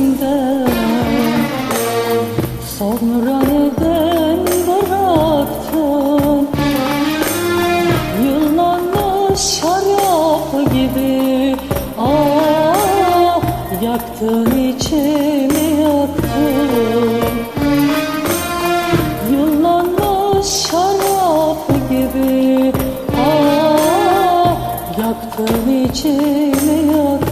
benden Sonra neden bıraktın? Yıllanmış şarap gibi Ah yaktın içimi yaktın. Yıllanmış şarap gibi Ah yaktın içimi yaktın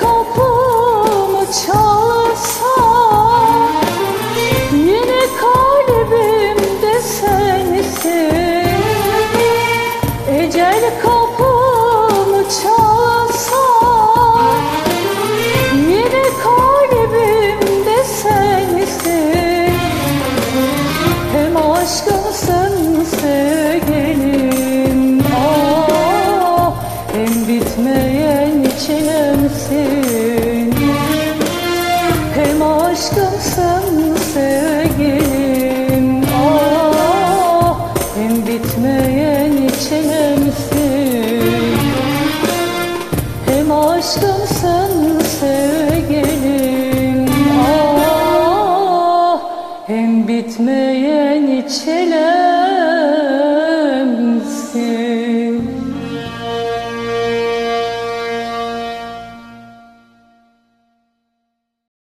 kapımı çalsa Yine kalbimde sensin. Ecel kapımı çalsa Yine kalbimde sensin. Hem aşkımsın sevgilim Ah hem bitmeyen